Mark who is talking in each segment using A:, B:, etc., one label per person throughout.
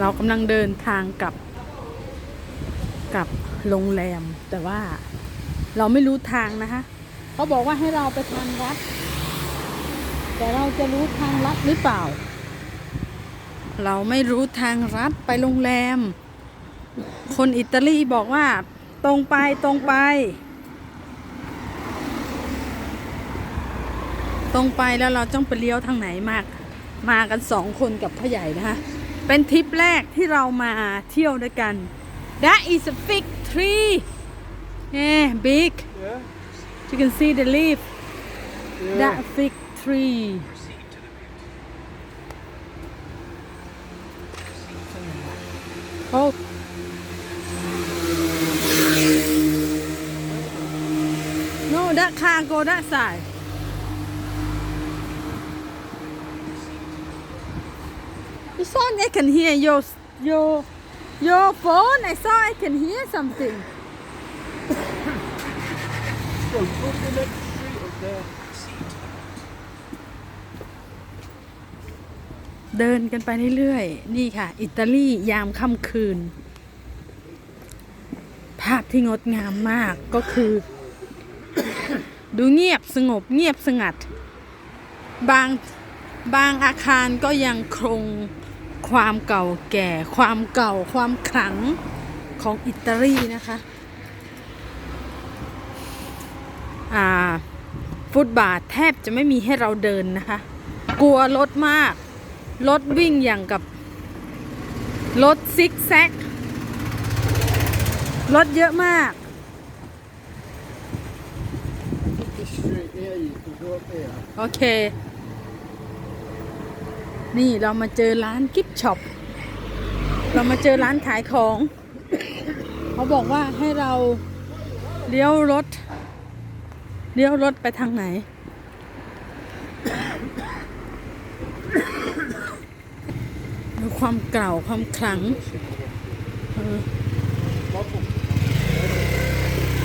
A: เรากำลังเดินทางกลับกลับโรงแรม แต่ว่าเราไม่รู้ทางนะคะเขาบอกว่าให้เราไปทางรัดแต่เราจะรู้ทางลัดหรือเปล่า เราไม่รู้ทางรัดไปโรงแรม คนอิตาลีบอกว่า ตรงไปตรงไป ตรงไปแล้วเราต้องไปเลี้ยวทางไหนมาก มากันสองคนกับพ่อใหญ่นะคะ เป็นทริปแรกที่เรามาเที่ยวด้วยกัน That is a fig tree yeah big
B: Yeah.
A: you can see the leaf
B: Yeah.
A: that fig tree oh no that car go that side You saw I can hear your your your phone. I saw I can hear something.
B: Go up the next street up there.
A: เดินกันไปเรื่อยๆ นี่ค่ะ อิตาลียามค่ำคืน ภาพที่งดงามมากก็คือ ดูเงียบสงบเงียบสงัด บาง บางอาคารก็ยังคงความเก่าแก่ ความเก่า ความขลังของอิตาลีนะคะอ่าฟุตบาทแทบจะไม่มีให้เราเดินนะคะ กลัวรถมาก รถวิ่งอย่างกับ รถซิกแซก รถเยอะมาก
B: This street here, you can go up here.
A: โอเค นี่เรามาเจอร้านกิฟช็อป เรามาเจอร้านขายของ เขาบอกว่าให้เราเลี้ยวรถ เลี้ยวรถไปทางไหน ดูความเก่าความขลังเออ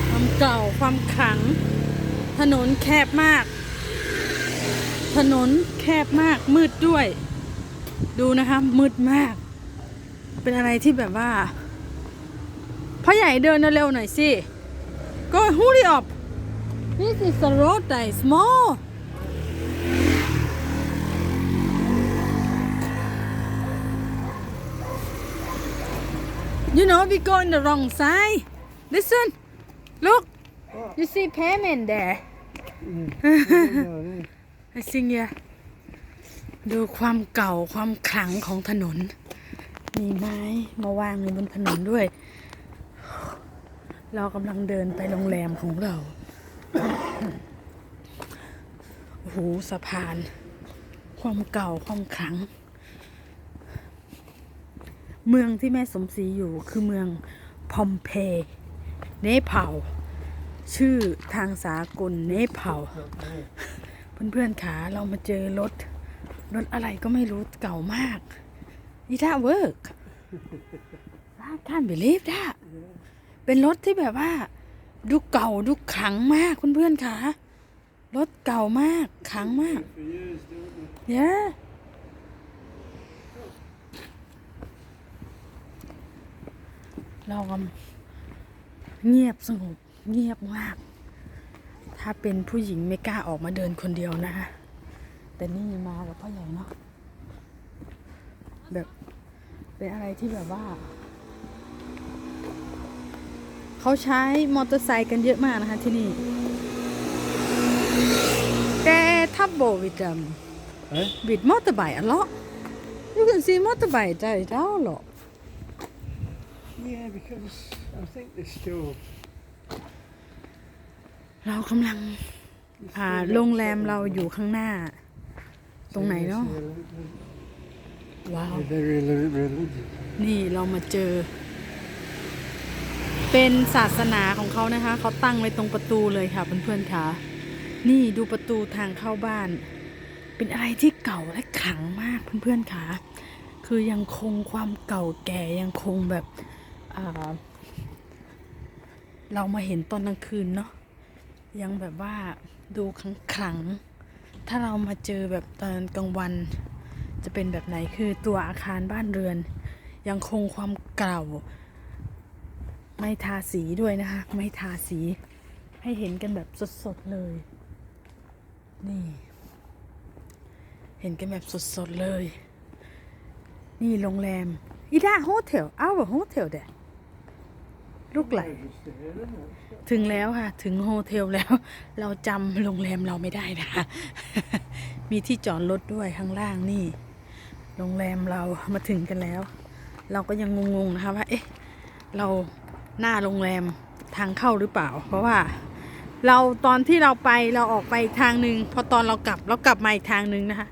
A: ความเก่าความขลัง ถนนแคบมาก ถนนแคบมากมืดด้วย ดูนะคะมืดมาก เป็นอะไรที่แบบว่าพ่อใหญ่เดินเร็วๆหน่อยสิ ก็ฮูดิออ This is a road that is small You know we go in the wrong side Listen Look You see pavement there I think yeah ดูความเก่าความขลังของถนน มีไม้มาวางอยู่บนถนนด้วย เรากำลังเดินไปโรงแรมของเรา โอ้โหสะพาน ความเก่าความขลัง เมืองที่แม่สมศรีอยู่คือเมืองพอมเพย์เนปาชื่อทางสากลเนเปาเพื่อนๆขาเรามาเจอรถ รถอะไรก็ไม่รู้เก่ามากนี่ถ้าเวิร์กท่านไปรีบท่าเป็นรถที่แบบว่า ดูเก่าดูขังมากเพื่อนๆขารถเก่ามากขังมาก
B: For years, don't they?
A: เย้เรากำเงียบสงบเงียบมาก ถ้าเป็นผู้หญิงไม่กล้าออกมาเดินคนเดียวนะคะ แต่นี่มากับพ่อใหญ่เนาะแบบเป็นอะไรที่แบบว่า เขาใช้มอเตอร์ไซค์กันเยอะมากนะคะที่นี่แต่ทับโบวิดม
B: Eh?
A: with motorbike a lot. You can see motorbike there it all lot.
B: Yeah, because I think they're still.
A: เรากำลัง อ่า โรงแรมเราอยู่ข้างหน้า ตรงไหนเนาะว้าว
B: They're very reli- religious.
A: นี่เรามาเจอ เป็นศาสนาของเขานะคะ เขาตั้งไว้ตรงประตูเลยค่ะเพื่อนๆค่ะ นี่ดูประตูทางเข้าบ้าน เป็นอะไรที่เก่าและขลังมากเพื่อนๆค่ะ คือยังคงความเก่าแก่ยังคงแบบอ่าเรามาเห็นตอนกลางคืนเนาะยังแบบว่าดูขลังขลังๆ ถ้าเรามาเจอแบบตอนกลางวัน จะเป็นแบบไหนคือตัวอาคารบ้านเรือน ยังคงความเก่า ไม่ทาสีด้วยนะคะ ไม่ทาสีให้เห็นกันแบบสดๆเลย นี่ เห็นกันแบบสดๆเลย นี่โรงแรมอีดาโฮเทลอ้าวโฮเทลเด้ ลูกหล
B: Just there, isn't it?
A: ถึงแล้วค่ะ ถึงโฮเทลแล้ว เราจำโรงแรมเราไม่ได้นะมีที่จอดรถด้วยข้างล่างนี่ โรงแรมเรามาถึงกันแล้ว เราก็ยังงงๆนะคะว่าเอ๊ะเราหน้าโรงแรมทางเข้าหรือเปล่า เพราะว่า เราตอนที่เราไปเราออกไปทางหนึ่งพอตอนเรากลับเรากลับมาอีกทางหนึ่งนะคะ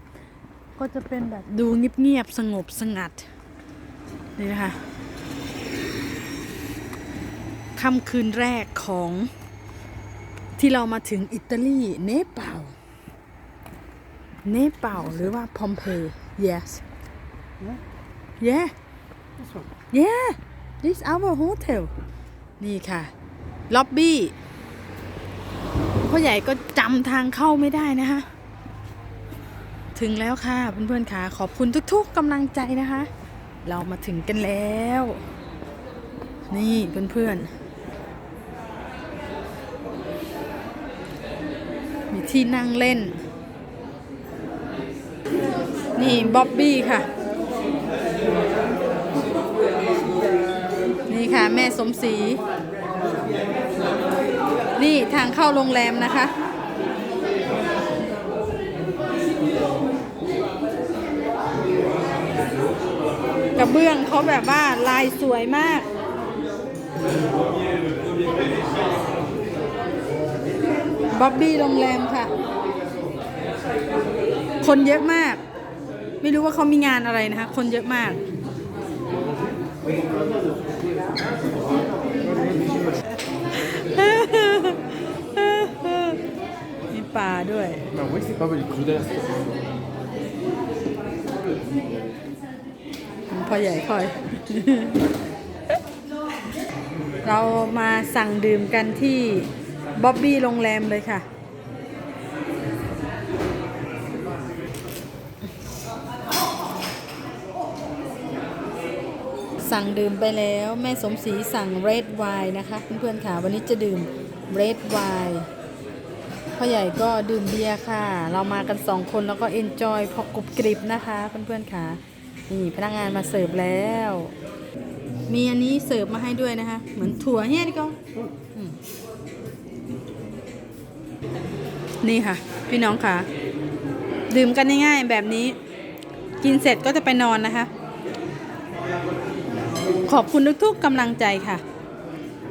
A: ก็จะเป็นแบบดูเงียบๆสงบสงัดนี่นะคะ ค่ำคืนแรกของที่เรามาถึงอิตาลีเนปาลเนปาลหรือว่าพอมเพย์ yes
B: Yeah.
A: yeah
B: This one.
A: yeah this our hotel นี่ค่ะล็อบบี้พ่อใหญ่ก็จำทางเข้าไม่ได้นะคะ ถึงแล้วค่ะเพื่อนๆค่ะ ขอบคุณทุกๆกำลังใจนะคะ เรามาถึงกันแล้ว นี่เพื่อนๆ ที่นั่งเล่น นี่บ๊อบบี้ค่ะ นี่ค่ะแม่สมศรีนี่ทางเข้าโรงแรมนะคะ กระเบื้องเขาแบบว่าลายสวยมากบ๊อบบี้โรงแรมค่ะ คนเยอะมาก ไม่รู้ว่าเขามีงานอะไรนะคะ คนเยอะมาก มีปลาด้วย
B: Ma oui, c'est pas mal, coup d'air.
A: พ่อใหญ่คอย เรามาสั่งดื่มกันที่บ๊อบบี้โรงแรมเลยค่ะ สั่งดื่มไปแล้วแม่สมศรีสั่งเรดไวน์นะคะเพื่อนๆค่ะวันนี้จะดื่มเรดไวน์พ่อใหญ่ก็ดื่มเบียร์ค่ะ เรามากันสองคนแล้วก็เอนจอยพอกรุบกริบนะคะเพื่อนๆค่ะนี่พนักงานมาเสิร์ฟแล้ว มีอันนี้เสิร์ฟมาให้ด้วยนะคะ เหมือนถั่วเฮียดิก็นี่ค่ะ พี่น้องค่ะ ดื่มกันง่ายๆแบบนี้ กินเสร็จก็จะไปนอนนะคะ ขอบคุณทุกๆกำลังใจค่ะ